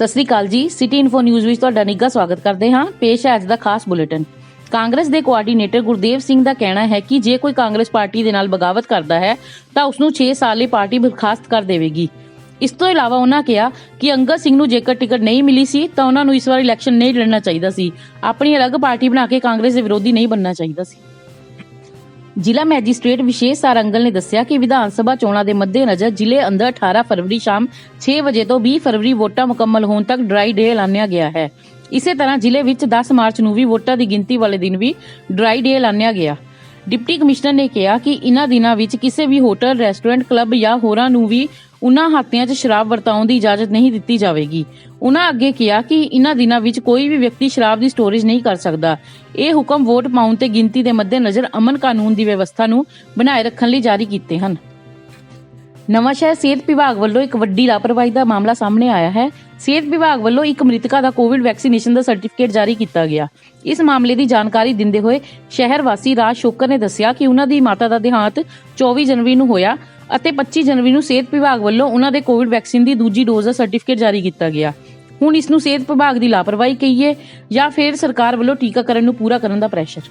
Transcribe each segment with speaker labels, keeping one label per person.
Speaker 1: ਸਤਿ ਸ੍ਰੀ ਅਕਾਲ ਜੀ। City info news ਵਿੱਚ ਤੁਹਾਡਾ ਨਿੱਘਾ ਸਵਾਗਤ ਕਰਦੇ ਹਾਂ। ਪੇਸ਼ ਹੈ ਅੱਜ ਦਾ ਖਾਸ ਬੁਲੇਟਿਨ। ਕਾਂਗਰਸ ਦੇ ਕੋਆਰਡੀਨੇਟਰ ਗੁਰਦੇਵ ਸਿੰਘ ਦਾ ਕਹਿਣਾ ਹੈ ਕਿ ਜੇ ਕੋਈ ਕਾਂਗਰਸ ਪਾਰਟੀ ਦੇ ਨਾਲ ਬਗਾਵਤ ਕਰਦਾ ਹੈ, ਤਾਂ ਉਸ ਨੂੰ 6 ਸਾਲ ਲਈ ਪਾਰਟੀ ਬਰਖਾਸਤ ਕਰ ਦੇਵੇਗੀ। ਇਸ ਤੋਂ ਇਲਾਵਾ ਉਹਨਾਂ ਕਿਹਾ ਕਿ ਅੰਗਦ ਸਿੰਘ ਨੂੰ ਜੇਕਰ ਟਿਕਟ ਨਹੀਂ ਮਿਲੀ ਸੀ, ਤਾਂ ਉਹਨਾਂ ਨੂੰ ਇਸ ਵਾਰ ਇਲੈਕਸ਼ਨ ਨਹੀਂ ਲੜਨਾ ਚਾਹੀਦਾ ਸੀ। ਆਪਣੀ ਅਲੱਗ ਪਾਰਟੀ ਬਣਾ ਕੇ ਕਾਂਗਰਸ ਦੇ ਵਿਰੋਧੀ ਨਹੀਂ ਬਣਨਾ ਚਾਹੀਦਾ ਸੀ। ਜ਼ਿਲ੍ਹਾ ਮੈਜਿਸਟ੍ਰੇਟ ਵਿਸ਼ੇਸ਼ ਸਾਰੰਗਲ ਨੇ ਦੱਸਿਆ ਕਿ ਵਿਧਾਨ ਸਭਾ ਚੋਣਾਂ ਦੇ ਮੱਦੇਨਜ਼ਰ ਜ਼ਿਲ੍ਹੇ ਅੰਦਰ 18 ਫਰਵਰੀ ਸ਼ਾਮ 6 ਵਜੇ ਤੋਂ 20 ਫਰਵਰੀ ਵੋਟਾਂ ਮੁਕੰਮਲ ਹੋਣ ਤੱਕ ਡਰਾਈ ਡੇ ਐਲਾਨਿਆ ਗਿਆ ਹੈ। ਇਸੇ ਤਰ੍ਹਾਂ ਜ਼ਿਲ੍ਹੇ ਵਿੱਚ 10 ਮਾਰਚ ਨੂੰ ਵੀ ਵੋਟਾਂ ਦੀ ਗਿਣਤੀ ਵਾਲੇ ਦਿਨ ਵੀ ਡਰਾਈ ਡੇ ਐਲਾਨਿਆ ਗਿਆ। ਡਿਪਟੀ ਕਮਿਸ਼ਨਰ ਨੇ ਕਿਹਾ ਕਿ ਇਨ੍ਹਾਂ ਦਿਨਾਂ ਵਿੱਚ ਕਿਸੇ ਵੀ ਹੋਟਲ, ਰੈਸਟੋਰੈਂਟ, ਕਲੱਬ ਜਾਂ ਹੋਰਾਂ ਨੂੰ ਵੀ ਉਨ੍ਹਾਂ ਹਾਤਿਆਂ 'ਚ ਸ਼ਰਾਬ ਵਰਤਾਉਣ ਦੀ ਇਜਾਜ਼ਤ ਨਹੀਂ ਦਿੱਤੀ ਜਾਵੇਗੀ। ਉਨ੍ਹਾਂ ਅੱਗੇ ਕਿਹਾ ਕਿ ਇਨ੍ਹਾਂ ਦਿਨਾਂ ਵਿੱਚ ਕੋਈ ਵੀ ਵਿਅਕਤੀ ਸ਼ਰਾਬ ਦੀ ਸਟੋਰੇਜ ਨਹੀਂ ਕਰ ਸਕਦਾ। ਇਹ ਹੁਕਮ ਵੋਟ ਪਾਉਣ ਤੇ ਗਿਣਤੀ ਦੇ ਮੱਦੇਨਜ਼ਰ ਅਮਨ ਕਾਨੂੰਨ ਦੀ ਵਿਵਸਥਾ ਨੂੰ ਬਣਾਏ ਰੱਖਣ ਲਈ ਜਾਰੀ ਕੀਤੇ ਹਨ। ਨਵਾਂ ਸ਼ਹਿਰ ਸਿਹਤ ਵਿਭਾਗ ਵੱਲੋਂ ਇੱਕ ਵੱਡੀ ਲਾਪਰਵਾਹੀ ਦਾ ਮਾਮਲਾ ਸਾਹਮਣੇ ਆਇਆ ਹੈ। ਸਿਹਤ ਵਿਭਾਗ ਵੱਲੋਂ ਇੱਕ ਮ੍ਰਿਤਕਾ ਦਾ ਕੋਵਿਡ ਵੈਕਸੀਨੇਸ਼ਨ ਦਾ ਸਰਟੀਫਿਕੇਟ ਜਾਰੀ ਕੀਤਾ ਗਿਆ। ਇਸ ਮਾਮਲੇ ਦੀ ਜਾਣਕਾਰੀ ਦਿੰਦੇ ਹੋਏ ਸ਼ਹਿਰ ਵਾਸੀ ਰਾਜ ਸ਼ੋਕਰ ਨੇ ਦੱਸਿਆ ਕਿ ਉਹਨਾਂ ਦੀ ਮਾਤਾ ਦਾ ਦੇਹਾਂਤ 24 ਜਨਵਰੀ ਨੂੰ ਹੋਇਆ ਅਤੇ 25 ਜਨਵਰੀ ਨੂੰ ਸਿਹਤ ਵਿਭਾਗ ਵੱਲੋਂ ਉਹਨਾਂ ਦੇ ਕੋਵਿਡ ਵੈਕਸੀਨ ਦੀ ਦੂਜੀ ਡੋਜ਼ ਦਾ ਸਰਟੀਫਿਕੇਟ ਜਾਰੀ ਕੀਤਾ ਗਿਆ। ਹੁਣ ਇਸ ਨੂੰ ਸਿਹਤ ਵਿਭਾਗ ਦੀ ਲਾਪਰਵਾਹੀ ਕਹੀਏ ਜਾਂ ਫਿਰ ਸਰਕਾਰ ਵੱਲੋਂ ਟੀਕਾਕਰਨ ਨੂੰ ਪੂਰਾ ਕਰਨ ਦਾ ਪ੍ਰੈਸ਼ਰ।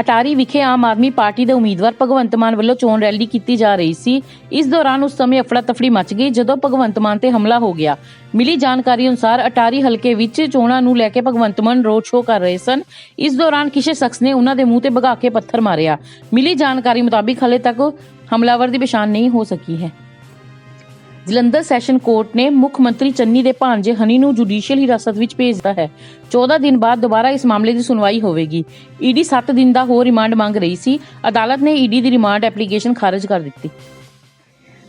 Speaker 1: ਅਟਾਰੀ ਵਿਖੇ ਆਮ ਆਦਮੀ ਪਾਰਟੀ ਦੇ ਉਮੀਦਵਾਰ ਭਗਵੰਤ ਮਾਨ ਵੱਲੋਂ ਚੋਣ ਰੈਲੀ ਕੀਤੀ ਜਾ ਰਹੀ ਸੀ। ਇਸ ਦੌਰਾਨ ਉਸ ਸਮੇਂ ਅਫੜਾ ਤਫੜੀ ਮਚ ਗਈ ਜਦੋਂ ਭਗਵੰਤ ਮਾਨ ਤੇ ਹਮਲਾ ਹੋ ਗਿਆ। ਮਿਲੀ ਜਾਣਕਾਰੀ ਅਨੁਸਾਰ ਅਟਾਰੀ ਹਲਕੇ ਵਿੱਚ ਚੋਣਾਂ ਨੂੰ ਲੈ ਕੇ ਭਗਵੰਤ ਮਾਨ ਰੋਡ ਸ਼ੋਅ ਕਰ ਰਹੇ ਸਨ। ਇਸ ਦੌਰਾਨ ਕਿਸੇ ਸ਼ਖਸ ਨੇ ਉਹਨਾਂ ਦੇ ਮੂੰਹ ਤੇ ਭਗਾ ਕੇ ਪੱਥਰ ਮਾਰਿਆ। ਮਿਲੀ ਜਾਣਕਾਰੀ ਮੁਤਾਬਿਕ ਹਲੇ ਤੱਕ ਹਮਲਾਵਰ ਦੀ ਪਛਾਣ ਨਹੀਂ ਹੋ ਸਕੀ ਹੈ। ਜਲੰਧਰ ਸੈਸ਼ਨ ਕੋਰਟ ਨੇ ਮੁੱਖ ਮੰਤਰੀ ਚੰਨੀ ਦੇ ਭਾਂਜੇ ਹਨੀ ਨੂੰ ਜੁਡੀਸ਼ੀਅਲ ਹਿਰਾਸਤ ਵਿੱਚ ਭੇਜਦਾ ਹੈ। 14 ਦਿਨ ਬਾਅਦ ਦੁਬਾਰਾ ਇਸ ਮਾਮਲੇ ਦੀ ਸੁਣਵਾਈ ਹੋਵੇਗੀ। ਈਡੀ 7 ਦਿਨ ਦਾ ਹੋਰ ਰਿਮਾਂਡ ਮੰਗ ਰਹੀ ਸੀ। ਅਦਾਲਤ ਨੇ ਈਡੀ ਦੀ ਰਿਮਾਂਡ ਐਪਲੀਕੇਸ਼ਨ ਖਾਰਜ ਕਰ ਦਿੱਤੀ।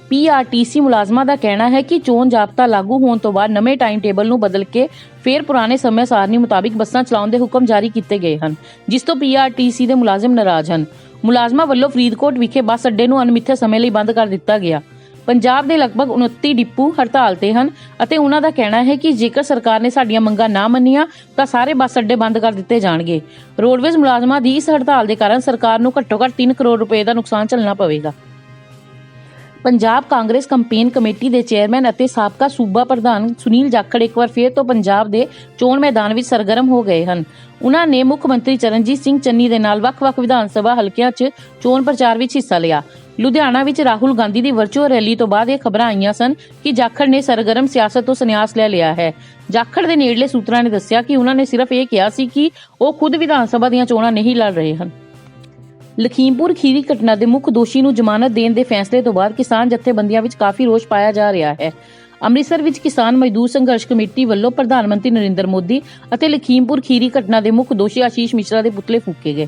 Speaker 1: ਪੀਆਰਟੀਸੀ ਮੁਲਾਜ਼ਮਾਂ ਦਾ ਕਹਿਣਾ ਹੈ ਕਿ ਚੋਣ ਜਾਬਤਾ ਲਾਗੂ ਹੋਣ ਤੋਂ ਬਾਅਦ ਨਵੇਂ ਟਾਈਮ ਟੇਬਲ ਨੂੰ ਬਦਲ ਕੇ ਫੇਰ ਪੁਰਾਣੇ ਸਮੇਂ ਸਾਰਣੀ ਮੁਤਾਬਿਕ ਬੱਸਾਂ ਚਲਾਉਣ ਦੇ ਹੁਕਮ ਜਾਰੀ ਕੀਤੇ ਗਏ ਹਨ, ਜਿਸ ਤੋਂ ਪੀਆਰਟੀਸੀ ਦੇ ਮੁਲਾਜ਼ਮ ਨਾਰਾਜ਼ ਹਨ। ਮੁਲਾਜ਼ਮਾਂ ਵੱਲੋਂ ਫਰੀਦਕੋਟ ਵਿਖੇ ਬੱਸ ਅੱਡੇ ਨੂੰ ਅਣਮਿੱਥੇ ਸਮੇਂ ਲਈ ਬੰਦ ਕਰ ਦਿੱਤਾ ਗਿਆ। ਪੰਜਾਬ ਦੇ ਲਗਭਗ 29 ਡਿਪੂ ਹੜਤਾਲ ਤੇ ਹਨ ਅਤੇ ਉਹਨਾਂ ਦਾ ਕਹਿਣਾ ਹੈ ਕਿ ਜੇਕਰ ਸਰਕਾਰ ਨੇ ਸਾਡੀਆਂ ਮੰਗਾਂ ਨਾ ਮੰਨੀਆਂ, ਤਾਂ ਸਾਰੇ ਬੱਸ ਅੱਡੇ ਬੰਦ ਕਰ ਦਿੱਤੇ ਜਾਣਗੇ। ਰੋਡਵੇਜ਼ ਮੁਲਾਜ਼ਮਾਂ ਦੀ ਇਸ ਹੜਤਾਲ ਦੇ ਕਾਰਨ ਸਰਕਾਰ ਨੂੰ ਘੱਟੋ-ਘੱਟ 3 ਕਰੋੜ ਰੁਪਏ ਦਾ ਨੁਕਸਾਨ ਝੱਲਣਾ ਪਵੇਗਾ। ਪੰਜਾਬ ਕਾਂਗਰਸ ਕੰਪੇਨ ਕਮੇਟੀ ਦੇ ਚੇਅਰਮੈਨ ਅਤੇ ਸਾਬਕਾ ਸੂਬਾ ਪ੍ਰਧਾਨ ਸੁਨੀਲ ਜਾਖੜ ਇੱਕ ਵਾਰ ਫੇਰ ਤੋਂ ਪੰਜਾਬ ਦੇ ਚੋਣ ਮੈਦਾਨ ਵਿੱਚ ਸਰਗਰਮ ਹੋ ਗਏ ਹਨ। ਉਹਨਾਂ ਨੇ ਮੁੱਖ ਮੰਤਰੀ ਚਰਨਜੀਤ ਸਿੰਘ ਚੰਨੀ ਦੇ ਨਾਲ ਵੱਖ-ਵੱਖ ਵਿਧਾਨ ਸਭਾ ਹਲਕਿਆਂ 'ਚ ਚੋਣ ਪ੍ਰਚਾਰ ਵਿੱਚ ਹਿੱਸਾ ਲਿਆ। ਲੁਧਿਆਣਾ ਵਿੱਚ ਰਾਹੁਲ ਗਾਂਧੀ ਦੀ ਵਰਚੁਅਲ ਰੈਲੀ ਤੋਂ ਬਾਅਦ ਇਹ ਖਬਰਾਂ ਆਈਆਂ ਸਨ ਕਿ ਜਾਖੜ ਨੇ ਸਰਗਰਮ ਸਿਆਸਤ ਤੋਂ ਸੰਨਿਆਸ ਲੈ ਲਿਆ ਹੈ। ਜਾਖੜ ਦੇ ਨੇੜਲੇ ਸੂਤਰਾਂ ਨੇ ਦੱਸਿਆ ਕਿ ਉਹਨਾਂ ਨੇ ਸਿਰਫ ਇਹ ਕਿਹਾ ਸੀ ਕਿ ਉਹ ਖੁਦ ਵਿਧਾਨ ਸਭਾ ਦੀਆਂ ਚੋਣਾਂ ਨਹੀਂ ਲੜ ਰਹੇ ਹਨ। ਲਖੀਮਪੁਰ ਖੀਰੀ ਘਟਨਾ ਦੇ ਮੁੱਖ ਦੋਸ਼ੀ ਨੂੰ ਜ਼ਮਾਨਤ ਦੇਣ ਦੇ ਫੈਸਲੇ ਤੋਂ ਬਾਅਦ ਕਿਸਾਨ ਜਥੇਬੰਦੀਆਂ ਵਿੱਚ ਕਾਫੀ ਰੋਸ ਪਾਇਆ ਜਾ ਰਿਹਾ ਹੈ। ਅੰਮ੍ਰਿਤਸਰ ਵਿੱਚ ਕਿਸਾਨ ਮਜ਼ਦੂਰ ਸੰਘਰਸ਼ ਕਮੇਟੀ ਵੱਲੋਂ ਪ੍ਰਧਾਨ ਮੰਤਰੀ ਨਰਿੰਦਰ ਮੋਦੀ ਅਤੇ ਲਖੀਮਪੁਰ ਖੀਰੀ ਘਟਨਾ ਦੇ ਮੁੱਖ ਦੋਸ਼ੀ ਆਸ਼ੀਸ਼ ਮਿਸ਼ਰਾ ਦੇ ਪੁਤਲੇ ਫੂਕੇ ਗਏ।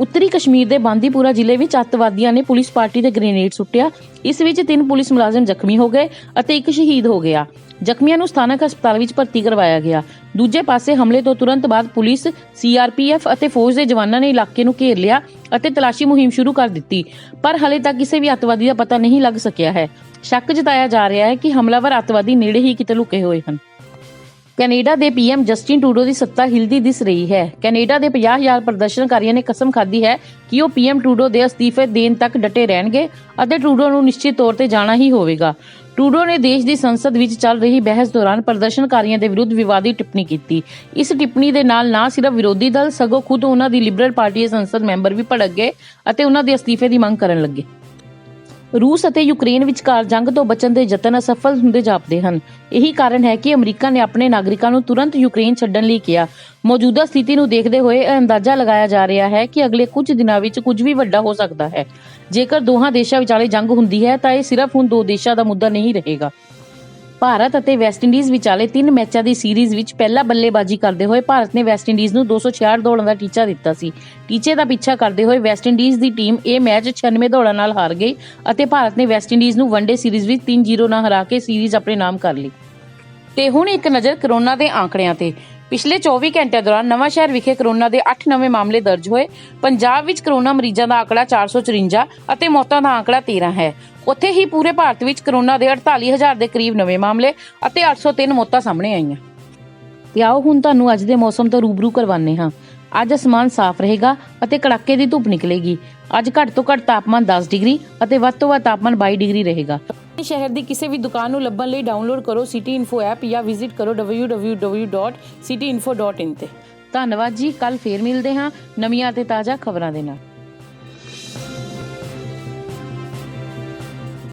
Speaker 1: ਉੱਤਰੀ ਕਸ਼ਮੀਰ ਦੇ ਬਾਂਦੀਪੁਰਾ ਜ਼ਿਲ੍ਹੇ ਵਿੱਚ ਅੱਤਵਾਦੀਆਂ ਨੇ ਪੁਲਿਸ ਪਾਰਟੀ ਤੇ ਗ੍ਰੇਨੇਡ ਸੁੱਟਿਆ। ਇਸ ਵਿੱਚ ਤਿੰਨ ਪੁਲਿਸ ਮੁਲਾਜ਼ਮ ਜ਼ਖਮੀ ਹੋ ਗਏ ਅਤੇ ਇੱਕ ਸ਼ਹੀਦ ਹੋ ਗਿਆ। ਜ਼ਖਮੀਆਂ ਨੂੰ ਸਥਾਨਕ ਹਸਪਤਾਲ ਵਿੱਚ ਭਰਤੀ ਕਰਵਾਇਆ ਗਿਆ। ਦੂਜੇ ਪਾਸੇ ਹਮਲੇ ਤੋਂ ਤੁਰੰਤ ਬਾਅਦ ਪੁਲਿਸ, ਸੀਆਰਪੀਐਫ ਅਤੇ ਫੌਜ ਦੇ ਜਵਾਨਾਂ ਨੇ ਇਲਾਕੇ ਨੂੰ ਘੇਰ ਲਿਆ ਅਤੇ ਤਲਾਸ਼ੀ ਮੁਹਿੰਮ ਸ਼ੁਰੂ ਕਰ ਦਿੱਤੀ। ਪਰ ਹਲੇ ਤੱਕ ਕਿਸੇ ਵੀ ਅੱਤਵਾਦੀ ਦਾ ਪਤਾ ਨਹੀਂ ਲੱਗ ਸਕਿਆ ਹੈ। ਸ਼ੱਕ ਜਤਾਇਆ ਜਾ ਰਿਹਾ ਹੈ ਕਿ ਹਮਲਾਵਰ ਅੱਤਵਾਦੀ ਨੇੜੇ ਹੀ ਕਿਤੇ ਲੁਕੇ ਹੋਏ ਹਨ। ਕੈਨੇਡਾ ਦੇ ਪੀਐਮ ਜਸਟਿਨ ਟੂਡੋ ਦੀ ਸੱਤਾ ਹਿਲਦੀ ਦਿਸ ਰਹੀ ਹੈ। ਕੈਨੇਡਾ ਦੇ 50000 ਪ੍ਰਦਰਸ਼ਨਕਾਰੀਆਂ ਨੇ ਕਸਮ ਖਾਧੀ ਹੈ ਕਿ ਉਹ ਪੀਐਮ ਟੂਡੋ ਦੇ ਅਸਤੀਫੇ ਦੇਣ ਤੱਕ ਡਟੇ ਰਹਿਣਗੇ ਅਤੇ ਟੂਡੋ ਨੂੰ ਨਿਸ਼ਚਿਤ ਤੌਰ ਤੇ ਜਾਣਾ ਹੀ ਹੋਵੇਗਾ। ਟੂਡੋ ਨੇ ਦੇਸ਼ ਦੀ ਸੰਸਦ ਵਿੱਚ ਚੱਲ ਰਹੀ ਬਹਿਸ ਦੌਰਾਨ ਪ੍ਰਦਰਸ਼ਨਕਾਰੀਆਂ ਦੇ ਵਿਰੁੱਧ ਵਿਵਾਦੀ ਟਿੱਪਣੀ ਕੀਤੀ। ਇਸ ਟਿੱਪਣੀ ਦੇ ਨਾਲ ਨਾ ਸਿਰਫ ਵਿਰੋਧੀ ਦਲ ਸਗੋਂ ਖੁਦ ਉਹਨਾਂ ਦੀ ਲਿਬਰਲ ਪਾਰਟੀ ਦੇ ਸੰਸਦ ਮੈਂਬਰ ਵੀ ਭੜਕ ਗਏ ਅਤੇ ਉਹਨਾਂ ਦੇ ਅਸਤੀਫੇ ਦੀ ਮੰਗ ਕਰਨ ਲੱਗੇ। ਰੂਸ ਅਤੇ ਯੂਕਰੇਨ ਵਿਚਕਾਰ ਜੰਗ ਤੋਂ ਬਚਣ ਦੇ ਯਤਨ ਅਸਫਲ ਹੁੰਦੇ ਜਾਪਦੇ ਹਨ। ਇਹੀ ਕਾਰਨ ਹੈ ਕਿ ਅਮਰੀਕਾ ਨੇ ਆਪਣੇ ਨਾਗਰਿਕਾਂ ਨੂੰ ਤੁਰੰਤ ਯੂਕਰੇਨ ਛੱਡਣ ਲਈ ਕਿਹਾ। ਮੌਜੂਦਾ ਸਥਿਤੀ ਨੂੰ ਦੇਖਦੇ ਹੋਏ ਇਹ ਅੰਦਾਜ਼ਾ ਲਗਾਇਆ ਜਾ ਰਿਹਾ ਹੈ ਕਿ ਅਗਲੇ ਕੁਝ ਦਿਨਾਂ ਵਿੱਚ ਕੁਝ ਵੀ ਵੱਡਾ ਹੋ ਸਕਦਾ ਹੈ। ਜੇਕਰ ਦੋਹਾਂ ਦੇਸ਼ਾਂ ਵਿਚਾਲੇ ਜੰਗ ਹੁੰਦੀ ਹੈ ਤਾਂ ਇਹ ਸਿਰਫ ਹੁਣ ਦੋ ਦੇਸ਼ਾਂ ਦਾ ਮੁੱਦਾ ਨਹੀਂ ਰਹੇਗਾ। ਭਾਰਤ ਅਤੇ ਵੈਸਟਇੰਡੀਜ਼ ਵਿਚਾਲੇ ਤਿੰਨ ਮੈਚਾਂ ਦੀ ਸੀਰੀਜ਼ ਵਿੱਚ ਪਹਿਲਾ ਬੱਲੇਬਾਜ਼ੀ ਕਰਦੇ ਹੋਏ ਭਾਰਤ ਨੇ ਵੈਸਟ ਇੰਡੀਜ਼ ਨੂੰ 266 ਦੌੜਾਂ ਦਾ ਟੀਚਾ ਦਿੱਤਾ ਸੀ। ਟੀਚੇ ਦਾ ਪਿੱਛਾ ਕਰਦੇ ਹੋਏ ਵੈਸਟ ਇੰਡੀਜ਼ ਦੀ ਟੀਮ ਇਹ ਮੈਚ 96 ਦੌੜਾਂ ਨਾਲ ਹਾਰ ਗਈ ਅਤੇ ਭਾਰਤ ਨੇ ਵੈਸਟ ਇੰਡੀਜ਼ ਨੂੰ ਵਨਡੇ ਸੀਰੀਜ਼ ਵਿੱਚ 3-0 ਨਾਲ ਹਰਾ ਕੇ ਸੀਰੀਜ਼ ਆਪਣੇ ਨਾਮ ਕਰ ਲਈ। ਤੇ ਹੁਣ ਇੱਕ ਨਜ਼ਰ ਕਰੋਨਾ ਦੇ ਆંકੜਿਆਂ ਤੇ। ਪਿਛਲੇ 24 ਘੰਟਿਆਂ ਦੌਰਾਨ ਨਵਾਂ ਸ਼ਹਿਰ ਵਿਖੇ ਕਰੋਨਾ ਦੇ 8 ਨਵੇਂ ਮਾਮਲੇ ਦਰਜ ਹੋਏ। ਪੰਜਾਬ ਵਿੱਚ ਕਰੋਨਾ ਮਰੀਜ਼ਾਂ ਦਾ ਆંકੜਾ 454 ਅਤੇ ਮੌਤਾਂ ਦਾ ਆંકੜਾ 13 ਹੈ। ਉੱਥੇ ਹੀ ਪੂਰੇ ਭਾਰਤ ਵਿੱਚ ਕਰੋਨਾ ਦੇ 48000 ਦੇ ਕਰੀਬ ਨਵੇਂ ਮਾਮਲੇ ਅਤੇ 803 ਮੌਤਾਂ ਸਾਹਮਣੇ ਆਈਆਂ। ਤੇ ਆਓ ਹੁਣ ਤੁਹਾਨੂੰ ਅੱਜ ਦੇ ਮੌਸਮ ਤੋਂ ਰੂਬਰੂ ਕਰਵਾਉਂਦੇ ਹਾਂ। ਅੱਜ ਅਸਮਾਨ ਸਾਫ਼ ਰਹੇਗਾ ਅਤੇ ਕੜਾਕੇ ਦੀ ਧੁੱਪ ਨਿਕਲੇਗੀ। ਅੱਜ ਘੱਟ ਤੋਂ ਘੱਟ ਤਾਪਮਾਨ 10 ਡਿਗਰੀ ਅਤੇ ਵੱਧ ਤੋਂ ਵੱਧ ਤਾਪਮਾਨ 22 ਡਿਗਰੀ ਰਹੇਗਾ। ਸ਼ਹਿਰ ਦੀ ਕਿਸੇ ਵੀ ਦੁਕਾਨ ਨੂੰ ਲੱਭਣ ਲਈ ਡਾਊਨਲੋਡ ਕਰੋ ਸਿਟੀ ਇਨਫੋ ਐਪ ਜਾਂ ਵਿਜ਼ਿਟ ਕਰੋ www.cityinfo.in ਤੇ। ਧੰਨਵਾਦ ਜੀ ਕੱਲ ਫੇਰ ਮਿਲਦੇ ਹਾਂ ਨਵੀਆਂ ਅਤੇ ਤਾਜ਼ਾ ਖਬਰਾਂ ਦੇ ਨਾਲ।